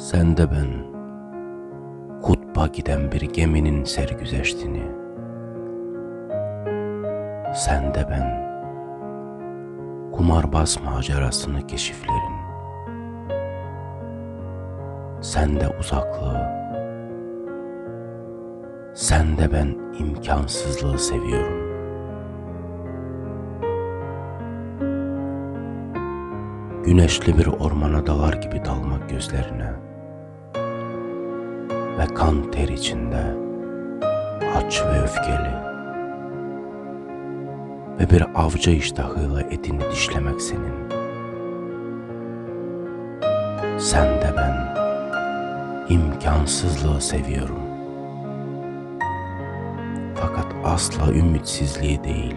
Sen de ben kutba giden bir geminin sergüzeştini. Sen de ben kumarbaz macerasını keşiflerin. Sen de uzaklığı. Sen de ben imkansızlığı seviyorum. Güneşli bir ormana dalar gibi dalmak gözlerine Ve kan ter içinde. Aç ve öfkeli. Ve bir avcı iştahıyla etini dişlemek senin. Sen de ben imkansızlığı seviyorum. Fakat asla ümitsizliği değil